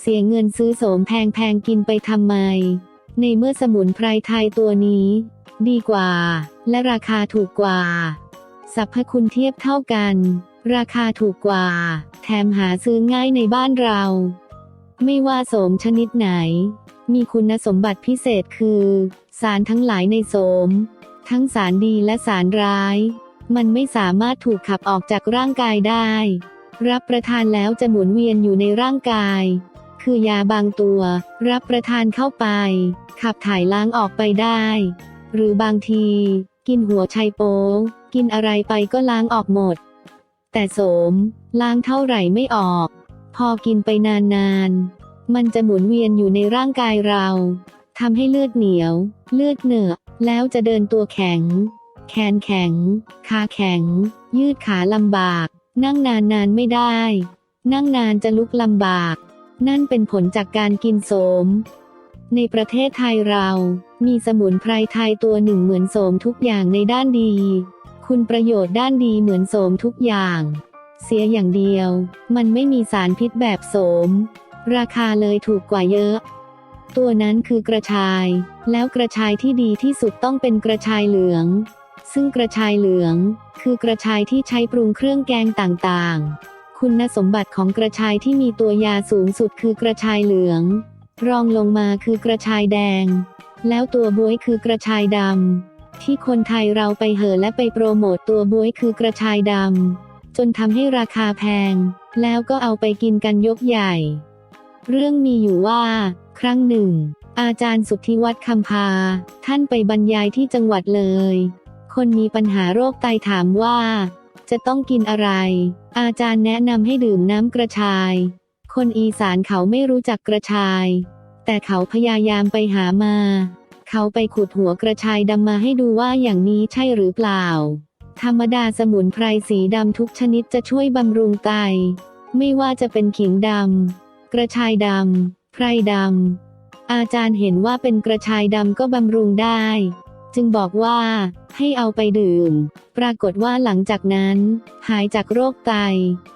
เสียเงินซื้อโสมแพงๆกินไปทำไม ในเมื่อสมุนไพรไทยตัวนี้ ดีกว่า และราคาถูกกว่าสรรพคุณเทียบเท่ากัน ราคาถูกกว่า แถมหาซื้อง่ายในบ้านเรา ไม่ว่าโสมชนิดไหน มีคุณสมบัติพิเศษคือ สารทั้งหลายในโสม ทั้งสารดีและสารร้าย มันไม่สามารถถูกขับออกจากร่างกายได้ รับประทานแล้วจะหมุนเวียนอยู่ในร่างกาย คือยาบางตัว รับประทานเข้าไป ขับถ่ายล้างออกไปได้ หรือบางที กินหัวไชัยโป๊กินอะไรไปก็ล้างออกหมด แต่โสม ล้างเท่าไหร่ไม่ออก พอกินไปนานๆ มันจะหมุนเวียนอยู่ในร่างกายเราทำให้เลือดเหนียว เลือดเหนอะแล้วจะเดินตัวแข็ง แขนแข็ง ขาแข็ง ยืดขาลำบาก นั่งนานนานๆไม่ได้ นั่งนานจะลุกลำบาก นั่นเป็นผลจากการกินโสม ในประเทศไทยเรา มีสมุนไพรไทยตัวหนึ่งเหมือนโสมทุกอย่างในด้านดี คุณประโยชน์ด้านดีเหมือนโสมทุกอย่าง เสียอย่างเดียว มันไม่มีสารพิษแบบโสม ราคาเลยถูกกว่าเยอะ ตัวนั้นคือกระชาย แล้วกระชายที่ดีที่สุดต้องเป็นกระชายเหลือง ซึ่งกระชายเหลือง คือกระชายที่ใช้ปรุงเครื่องแกงต่างๆ คุณสมบัติของกระชายที่มีตัวยาสูงสุดคือกระชายเหลือง รองลงมาคือกระชายแดง แล้วตัวบวยคือกระชายดำที่คนไทยเราไปเห่อและไปโปรโมตตัวบวยคือกระชายดำจนทำให้ราคาแพง แล้วก็เอาไปกินกันยกใหญ่ เรื่องมีอยู่ว่า ครั้งหนึ่ง อาจารย์สุทธิวัฒน์คำพา ท่านไปบรรยายที่จังหวัดเลย คนมีปัญหาโรคไตถามว่า จะต้องกินอะไร อาจารย์แนะนำให้ดื่มน้ำกระชาย คนอีสานเขาไม่รู้จักกระชาย แต่เขาพยายามไปหามา เขาไปขุดหัวกระชายดำมาให้ดูว่าอย่างนี้ใช่หรือเปล่า ธรรมดาสมุนไพรสีดำทุกชนิดจะช่วยบำรุงไต ไม่ว่าจะเป็นขิงดำกระชายดำไพรดำอาจารย์เห็นว่าเป็นกระชายดำก็บำรุงได้ จึงบอกว่าให้เอาไปดื่ม ปรากฏว่าหลังจากนั้น หายจากโรคไต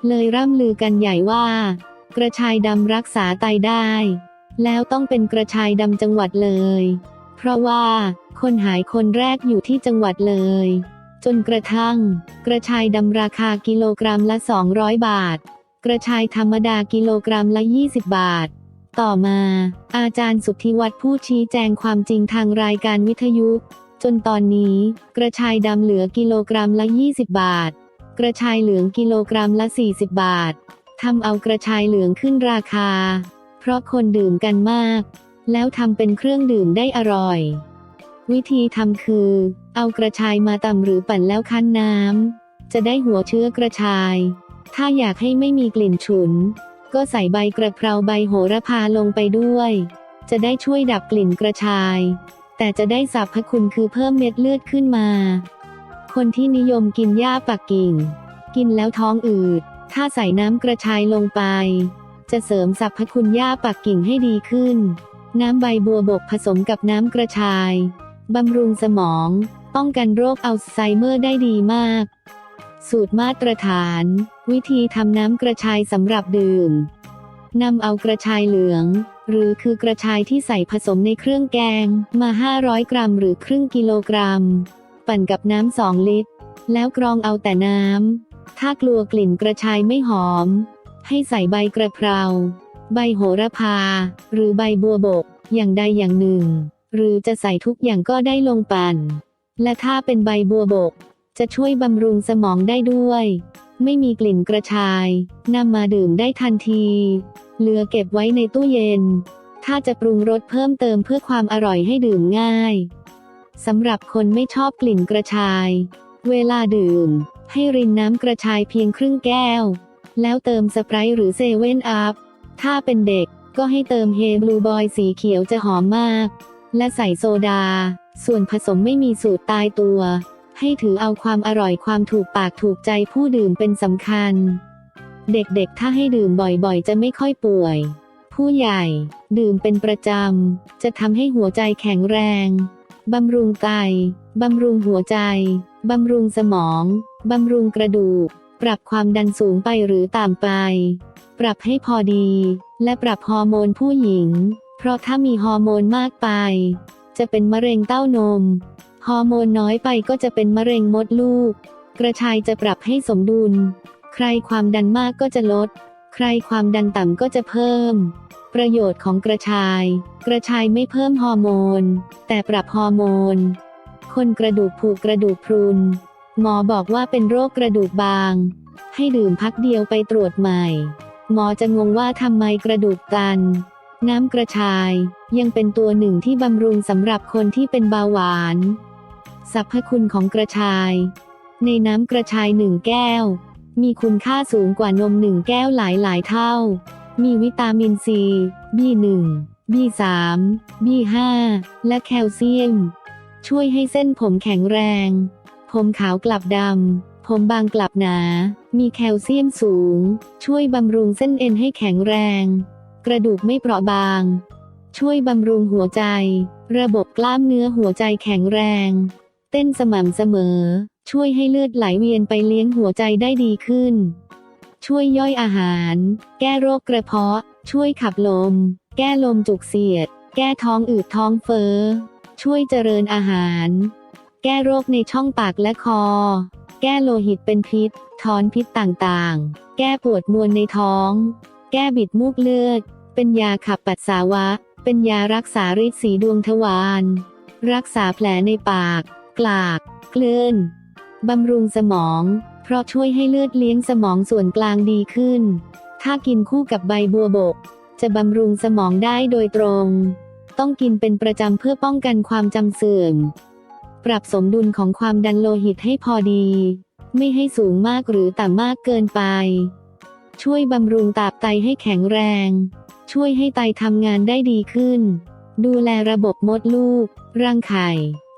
เลยร่ำลือกันใหญ่ว่า กระชายดำรักษาไตได้ แล้วต้องเป็นกระชายดำจังหวัดเลย เพราะว่าคนหายคนแรกอยู่ที่จังหวัดเลย จนกระทั่ง กระชายดำราคากิโลกรัมละ 200 บาท กระชายธรรมดากิโลกรัมละ 20 บาท ต่อมา อาจารย์สุทธิวัฒน์ผู้ชี้แจงความจริงทางรายการวิทยุ จนตอนนี้ กระชายดำเหลือกิโลกรัมละ 20 บาท กระชายเหลืองกิโลกรัมละ 40 บาททำเอากระชายเหลืองขึ้นราคา เพราะคนดื่มกันมาก แล้วทำเป็นเครื่องดื่มได้อร่อย วิธีทำคือ เอากระชายมาตำหรือปั่นแล้วคั้นน้ำจะได้หัวเชื้อกระชาย ถ้าอยากให้ไม่มีกลิ่นฉุน ก็ใส่ใบกระเพราใบโหระพาลงไปด้วย จะได้ช่วยดับกลิ่นกระชาย แต่จะได้สรรพคุณคือเพิ่มเม็ดเลือดขึ้นมา คนที่นิยมกินหญ้าปักกิ่ง กินแล้วท้องอืด ถ้าใส่น้ำกระชายลงไป จะเสริมสรรพคุณหญ้าปักกิ่งให้ดีขึ้น น้ำใบบัวบกผสมกับน้ำกระชายบำรุงสมอง ป้องกันโรคอัลไซเมอร์ได้ดีมาก สูตรมาตรฐาน วิธีทำน้ำกระชายสำหรับดื่มนำเอากระชายเหลือง หรือคือกระชายที่ใส่ผสมในเครื่องแกงมา 500 กรัมหรือครึ่งกิโลกรัม ปั่นกับน้ำ2ลิตร แล้วกรองเอาแต่น้ำ ถ้ากลัวกลิ่นกระชายไม่หอม ให้ใส่ใบกระเพรา ใบโหระพา หรือใบบัวบก อย่างใดอย่างหนึ่ง หรือจะใส่ทุกอย่างก็ได้ลงปั่น และถ้าเป็นใบบัวบก จะช่วยบำรุงสมองได้ด้วย ไม่มีกลิ่นกระชายนำมาดื่มได้ทันที เหลือเก็บไว้ในตู้เย็น ถ้าจะปรุงรสเพิ่มเติมเพื่อความอร่อยให้ดื่มง่ายสำหรับคนไม่ชอบกลิ่นกระชาย เวลาดื่ม ให้รินน้ำกระชายเพียงครึ่งแก้ว แล้วเติมสไปร์หรือเซเว่นอัพ ถ้าเป็นเด็กก็ให้เติมเฮบลูบอยสีเขียวจะหอมมาก และใส่โซดา ส่วนผสมไม่มีสูตรตายตัว ให้ถือเอาความอร่อยความถูกปากถูกใจผู้ดื่มเป็นสำคัญ เด็กๆ ถ้าให้ดื่มบ่อยๆ จะไม่ค่อยป่วย ผู้ใหญ่ ดื่มเป็นประจำ จะทำให้หัวใจแข็งแรง บำรุงไต บำรุงหัวใจ บำรุงสมอง บำรุงกระดูก ปรับความดันสูงไปหรือต่ำไป ปรับให้พอดี และปรับฮอร์โมนผู้หญิง เพราะถ้ามีฮอร์โมนมากไป จะเป็นมะเร็งเต้านม ฮอร์โมนน้อยไปก็จะเป็นมะเร็งมดลูก กระชายจะปรับให้สมดุล ใครความดันมากก็จะลด ใครความดันต่ำก็จะเพิ่ม ประโยชน์ของกระชาย กระชายไม่เพิ่มฮอร์โมน แต่ปรับฮอร์โมน คนกระดูกผุกกระดูกพรุน หมอบอกว่าเป็นโรคกระดูกบาง ให้ดื่มพักเดียวไปตรวจใหม่ หมอจะงงว่าทำไมกระดูกตัน น้ำกระชายยังเป็นตัวหนึ่งที่บำรุงสำหรับคนที่เป็นเบาหวาน สรรพคุณของกระชาย ในน้ำกระชายหนึ่งแก้ว มีคุณค่าสูงกว่านมหนึ่งแก้วหลายหลายเท่า มีวิตามินซี B1 B3 B5 และแคลเซียม ช่วยให้เส้นผมแข็งแรง ผมขาวกลับดำ ผมบางกลับหนา มีแคลเซียมสูง ช่วยบำรุงเส้นเอ็นให้แข็งแรง กระดูกไม่เปราะบางช่วยบำรุงหัวใจ ระบบกล้ามเนื้อหัวใจแข็งแรง เต้นสม่ำเสมอ ช่วยให้เลือดไหลเวียนไปเลี้ยงหัวใจได้ดีขึ้น ช่วยย่อยอาหาร แก้โรคกระเพาะ ช่วยขับลม แก้ลมจุกเสียด แก้ท้องอืดท้องเฟ้อ ช่วยเจริญอาหาร แก้โรคในช่องปากและคอ แก้โลหิตเป็นพิษ ถอนพิษต่างๆ แก้ปวดมวลในท้อง แก้บิดมูกเลือด เป็นยาขับปัสสาวะ เป็นยารักษาฤทธิ์สีดวงทวาร รักษาแผลในปาก กลากเกลื่อนบำรุงสมอง เพราะช่วยให้เลือดเลี้ยงสมองส่วนกลางดีขึ้น ถ้ากินคู่กับใบบัวบก จะบำรุงสมองได้โดยตรง ต้องกินเป็นประจำเพื่อป้องกันความจำเสื่อม ปรับสมดุลของความดันโลหิตให้พอดี ไม่ให้สูงมากหรือต่ำมากเกินไป ช่วยบำรุงตับไตให้แข็งแรง ช่วยให้ไตทำงานได้ดีขึ้น ดูแลระบบมดลูก รังไข่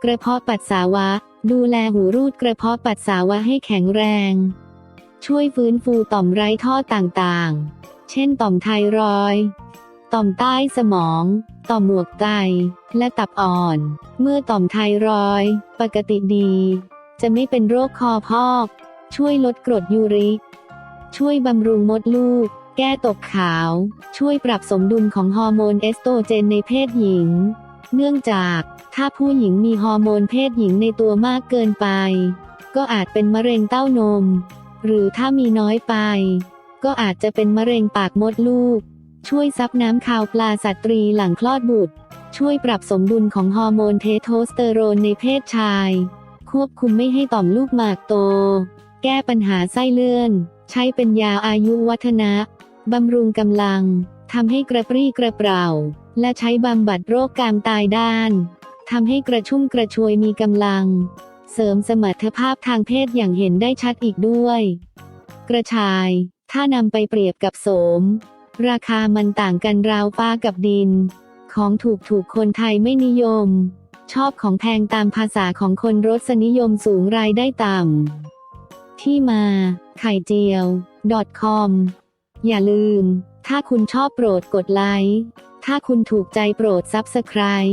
กระเพาะปัสสาวะ ดูแลหูรูดกระเพาะปัสสาวะให้แข็งแรง ช่วยฟื้นฟูต่อมไร้ท่อต่างๆ เช่นต่อมไทรอยต่อมใต้สมอง ต่อมหมวกไต และตับอ่อน เมื่อต่อมไทรอยปกติดี จะไม่เป็นโรคคอพอก ช่วยลดกรดยูริก ช่วยบำรุงมดลูก แก้ตกขาว ช่วยปรับสมดุลของฮอร์โมนเอสโตรเจนในเพศหญิง เนื่องจาก ถ้าผู้หญิงมีฮอร์โมนเพศหญิงในตัวมากเกินไป ก็อาจเป็นมะเร็งเต้านม หรือถ้ามีน้อยไป ก็อาจจะเป็นมะเร็งปากมดลูก ช่วยซับน้ำคาวปลาสตรีหลังคลอดบุตร ช่วยปรับสมดุลของฮอร์โมนเทสโทสเตอโรนในเพศชาย ควบคุมไม่ให้ต่อมลูกหมากโต แก้ปัญหาไส้เลื่อน ใช้เป็นยาอายุวัฒนะบำรุงกำลังทำให้กระปรี้กระเปร่า และใช้บำบัดโรคกามตายด้าน ทำให้กระชุ่มกระชวยมีกำลัง เสริมสมรรถภาพทางเพศอย่างเห็นได้ชัดอีกด้วย กระชาย ถ้านำไปเปรียบกับโสม ราคามันต่างกันราวฟ้ากับดิน ของถูกถูกคนไทยไม่นิยม ชอบของแพงตามภาษาของคนรสนิยมสูงรายได้ต่ำ ที่มา ไข่เจียว .com อย่าลืม ถ้าคุณชอบโปรดกดไลค์ ถ้าคุณถูกใจโปรดซับสไคร b e